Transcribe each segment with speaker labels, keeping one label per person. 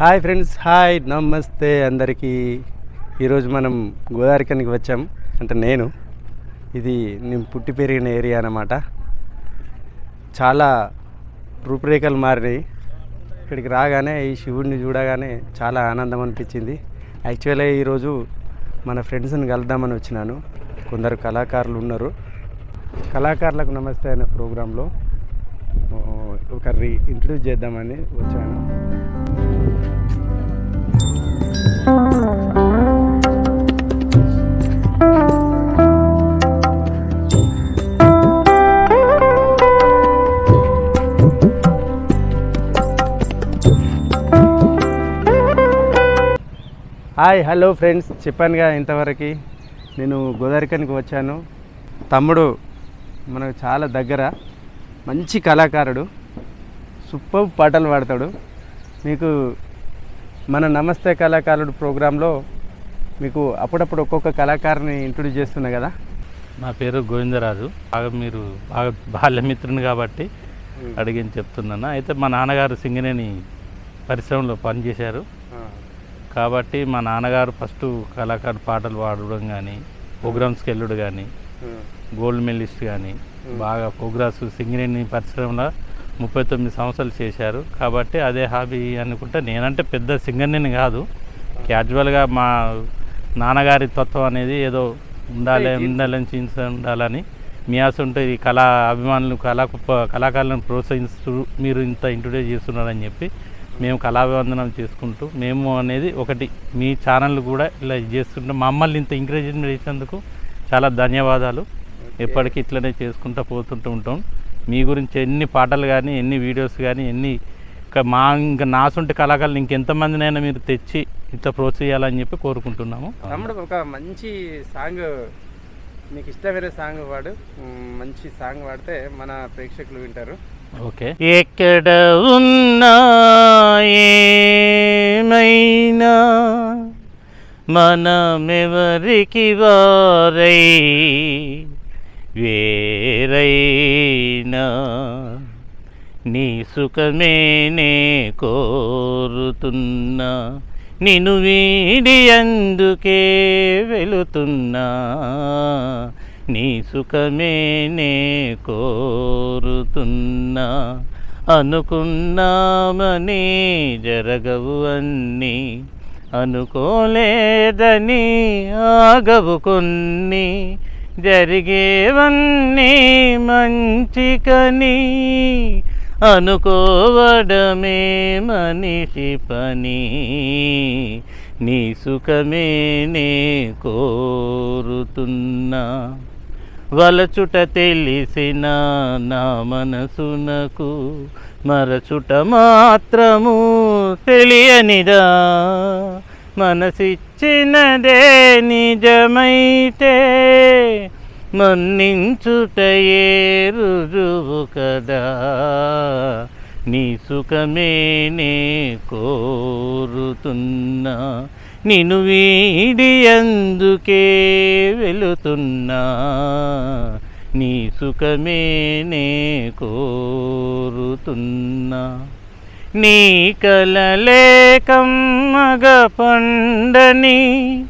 Speaker 1: Hi friends hi నమస్తే అందరికీ. ఈరోజు మనం గోదావరికనికి వచ్చాం. అంటే నేను. ఇది నేను పుట్టి పెరిగిన ఏరియా అన్నమాట. చాలా రూపురేఖలు మారినాయి. ఇక్కడికి రాగానే ఈ శివుడిని చూడగానే చాలా ఆనందం అనిపించింది. యాక్చువల్గా ఈరోజు మన ఫ్రెండ్స్ని కలుద్దామని వచ్చినాను. కొందరు కళాకారులు ఉన్నారు. కళాకారులకు నమస్తే అనే ప్రోగ్రాంలో ఒకరి ఒకరిని ఇంట్రడ్యూస్ చేద్దామని వచ్చాను. Hi hello friends. చెప్పానుగా ఇంతవరకు. నేను గోదావరికనికి వచ్చాను. తమ్ముడు మనకు చాలా దగ్గర మంచి కళాకారుడు. సూపర్ పాటలు పాడతాడు. మీకు మన నమస్తే కళాకారుడు ప్రోగ్రాంలో మీకు అప్పుడప్పుడు ఒక్కొక్క కళాకారుని ఇంట్రొడ్యూస్ చేస్తున్నా కదా?
Speaker 2: నా పేరు గోవిందరాజు. బాగా మీరు బాగా బాల్యమిత్రుని కాబట్టి అడిగిని చెప్తున్నాను. అయితే మా నాన్నగారు సింగనేని పరిశ్రమలో పనిచేశారు. కాబట్టి మా నాన్నగారు ఫస్ట్ కళాకారు పాటలు పాడడం కానీ ప్రోగ్రామ్స్కి వెళ్ళుడు కానీ గోల్డ్ మెడలిస్ట్ కానీ బాగా ప్రోగ్రామ్స్ సింగరేణి పరిశ్రమలో ముప్పై తొమ్మిది సంవత్సరాలు చేశారు. కాబట్టి అదే హాబీ అనుకుంటే నేనంటే పెద్ద సింగర్ని కాదు. క్యాజువల్గా మా నాన్నగారి తత్వం అనేది ఏదో ఉండాలి ఉండాలని ఉండాలని మీ ఆశ ఉంటే ఈ కళా అభిమానులు కళా కళాకారులను ప్రోత్సహిస్తూ మీరు ఇంత ఇంట్రొడ్యూస్ చేస్తున్నారని చెప్పి మేము కళాభివందనం చేసుకుంటూ మేము అనేది ఒకటి మీ ఛానల్ కూడా ఇలా చేస్తుంటే మమ్మల్ని ఇంత ఎంకరేజ్మెంట్ చేసినందుకు చాలా ధన్యవాదాలు. ఎప్పటికీ ఇట్లనే చేసుకుంటూ పోతుంటూ ఉంటాం. మీ గురించి ఎన్ని పాటలు కానీ ఎన్ని వీడియోస్ కానీ ఎన్ని మా ఇంకా నాసుంటి కళాకారులు ఇంకెంతమందినైనా మీరు తెచ్చి ఇంత ప్రోత్సహించాలని చెప్పి కోరుకుంటున్నాము.
Speaker 1: తమ్ముడు ఒక మంచి సాంగ్ మీకు ఇష్టమైన సాంగ్ పాడు మంచి సాంగ్ పాడితే మన ప్రేక్షకులు వింటారు.
Speaker 2: ఓకే. ఎక్కడ ఉన్నా ఏమైనా మనమెవరికి వారై వేరైనా నీ సుఖమే నే కోరుతున్నా నిన్ను వీడి అందుకే వెళుతున్నా. నీ సుఖమే నే కోరుతున్నా. అనుకున్నామని జరగవు అన్నీ. అనుకోలేదని ఆగవు కొన్ని. జరిగేవన్నీ మంచికని. అనుకోవడమే మనిషి పని. నీ సుఖమే నే కోరుతున్నా. వలచుట తెలిసిన నా మనసునకు మరచుట మాత్రము తెలియనిదా. మనసిచ్చినదే నిజమైతే మన్నించుటయే రుజువు కదా. నీ సుఖమే నే కోరుతున్నా. నిన్ను వీడి అందుకే వెళుతున్నా. నీ సుఖమే నే కోరుతున్నా. నీ కలలేకమ్మగ పండని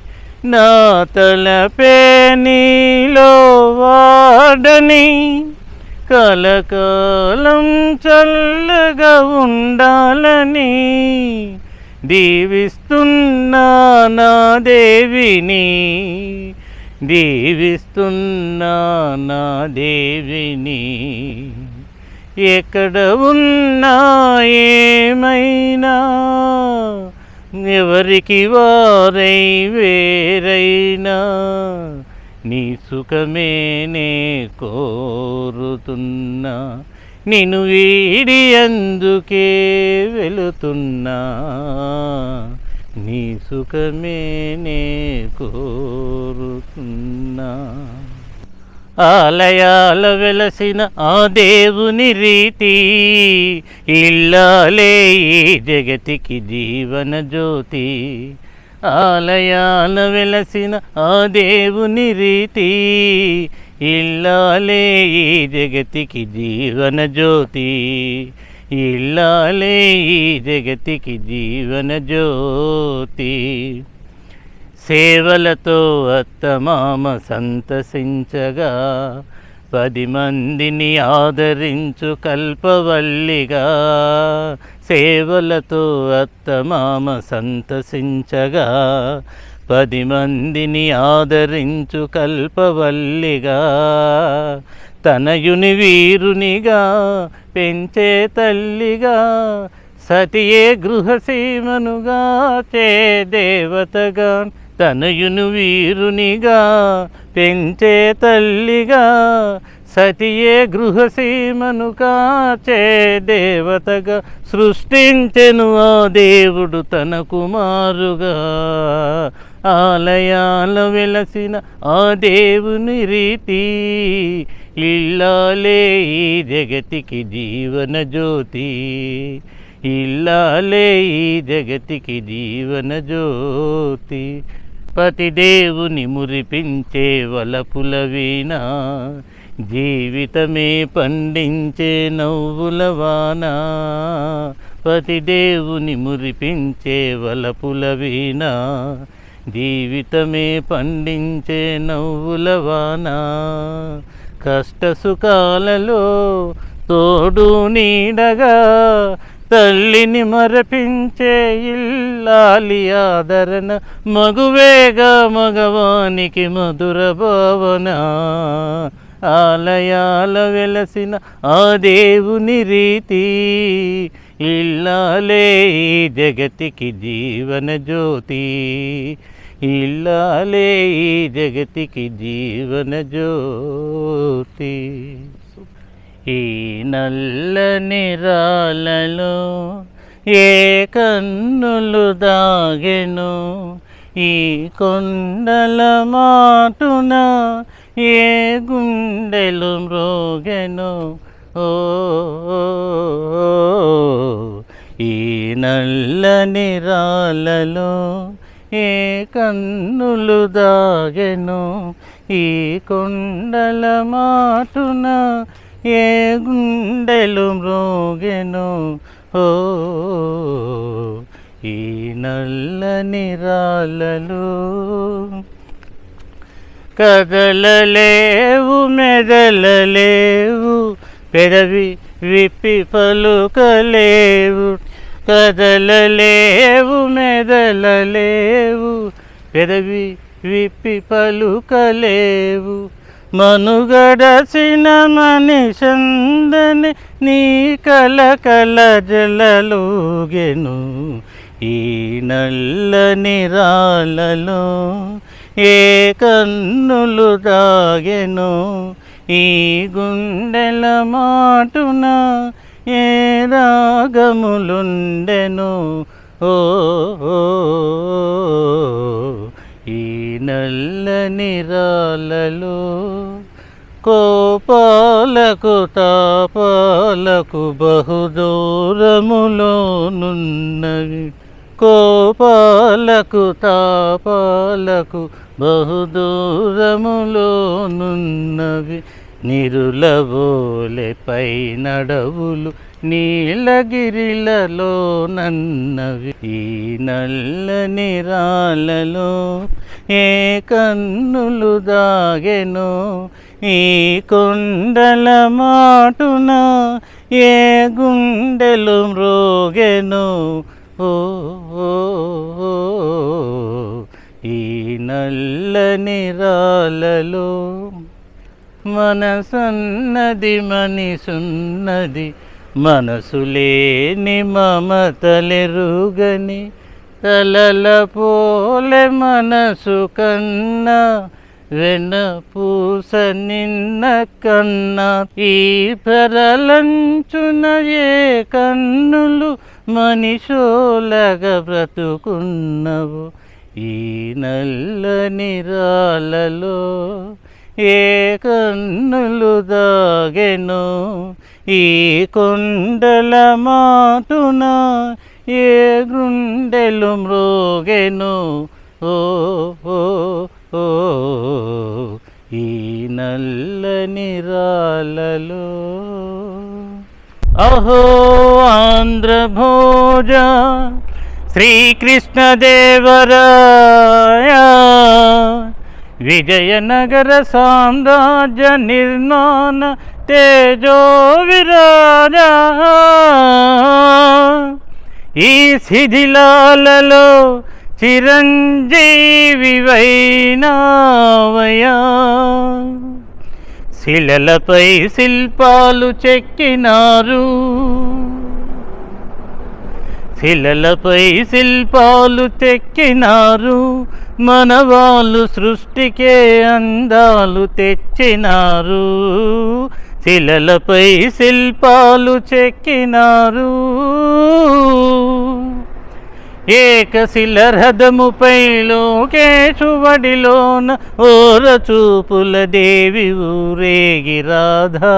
Speaker 2: నా తలపే నీలో వాడని కలకాలం చల్లగా ఉండాలని దీవిస్తున్నా నా దేవిని. దీవిస్తున్నా నా దేవిని. ఎక్కడ ఉన్నా ఏమైనా ఎవరికి వారై వేరైనా నీ సుఖమే నే కోరుతున్నా. నేను వీడి అందుకే వెళుతున్నా. నీ సుఖమే నే కోరుతున్నా. ఆలయాల వెలసిన ఆ దేవుని రీతి ఇల్లాలే ఈ జగతికి జీవన జ్యోతి. ఆలయాల వెలసిన ఆ దేవుని రీతి ఇల్లాలే ఈ జగతికి జీవన జ్యోతి. ఇల్లాలే ఈ జగతికి జీవన జ్యోతి. సేవలతో అత్తమామ సంతసించగా పది మందిని ఆదరించు కల్పవల్లిగా. సేవలతో అత్తమామ సంతసించగా పది మందిని ఆదరించు కల్పవల్లిగా తనయుని వీరునిగా పెంచే తల్లిగా సతియే గృహసీమనుగా చే దేవతగా తనయును వీరునిగా పెంచే తల్లిగా సతియే గృహసీమను కాచే దేవతగా సృష్టించెను ఆ దేవుడు తన కుమారుగా. ఆలయాల వెలసిన ఆ దేవుని రీతి. ఇల్లాలే ఈ జగతికి జీవన జ్యోతి. ఇల్లాలే ఈ జగతికి జీవన జ్యోతి. పతిదేవుని మురిపించే వలపుల వీణ. జీవితమే పండించే నవ్వుల వాన. పతిదేవుని మురిపించే వలపుల వీణ. జీవితమే పండించే నవ్వుల వాన. కష్ట సుఖాలలో తోడు నీడగా తల్లిని మరపించే ఇల్లాలి ఆదరణ. మగువేగా మగవానికి మధుర భావన. ఆలయాల వెలసిన ఆ దేవుని రీతి. ఇల్లాలే జగతికి జీవన జ్యోతి. ఇల్లాలే ఈ జగతికి జీవన జ్యోతి. ఈ నల్లని రాళ్ళలో ఏ కన్నులు దాగెను? ఈ కొండల మాటున ఏ గుండెలు మ్రోగెను? ఓ ఈ నల్లని రాళ్ళలో ఏ కన్నులు దాగెను ఈ కొండల మాటున ఏ గుండెలు మ్రోగెను. ఓ ఈ నల్లని రాళ్ళలో కదలలేవు మెదలలేవు పెదవి విప్పి పలుకలేవు. కదలలేవు మెదలలేవు. పెదవి విప్పి పలుకలేవు. మనుగడసిన మనిషందని నీ కల కల జలలోగెను. ఈ నల్లని రాళ్ళలో ఏ కన్నులు దాగెను. ఈ గుండెల మాటున ఏ రాగములుండెను? ఓ ఈ నల్లని రాళ్ళలో కోపాలకు తాపాలకు బహుదూరములోనున్నవి కోపాలకు తాపాలకు బహుదూరములోనున్నవి నిరులబోలె పై నడవులు నీలగిరిలలో నన్నవి ఈ నల్ల నిరాలలో ఏ కన్నులు దాగెను ఈ కొండల మాటున ఏ గుండెలు మ్రోగెను. ఓ ఈ నల్ల నిరాలలో మనసున్నది మనిసున్నది. మనసు లేని మమతలెరుగని తలల పోలె మనసు కన్నా వెన పూస నిన్న కన్నా ఈ పరలంచున ఏ కన్నులు మనిషోలగా బ్రతుకున్నవు? ఈ నల్లని రాలలో ఏ కన్నులు దాగెను ఈ కొండల మాటున ఏ గుండెలు మ్రోగెను. ఓ ఓ ఈ నల్లని రాళ్ళలో. అహో ఆంధ్ర భోజ శ్రీకృష్ణదేవరాయ విజయనగర సామ్రాజ్య నిర్మాణ తేజో విరాజ ఈ శిథిలాలలో చిరంజీవివైనావయా. శిలలపై శిల్పాలు చెక్కినారు. శిలలపై శిల్పాలు తెక్కినారు మన వాళ్ళు సృష్టికే అందాలు తెచ్చినారు. శిలలపై శిల్పాలు చెక్కినారు. ఏకశిల రథముపై లోకేశువడిలోన ఓర చూపుల దేవి ఊరేగి రాధా.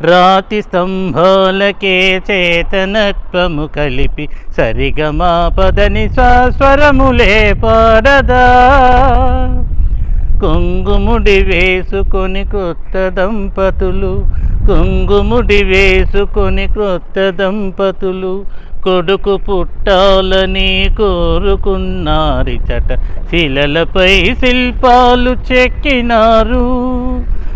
Speaker 2: రాతి స్తంభాలకే చేతనత్వము కలిపి సరిగమా పదని స్వరములే పాడదా. కొంగుముడి వేసుకొని కొత్త దంపతులు కొంగుముడి వేసుకొని కొత్త దంపతులు కొడుకు పుట్టాలని కోరుకున్నారిచట శిలలపై శిల్పాలు చెక్కినారు.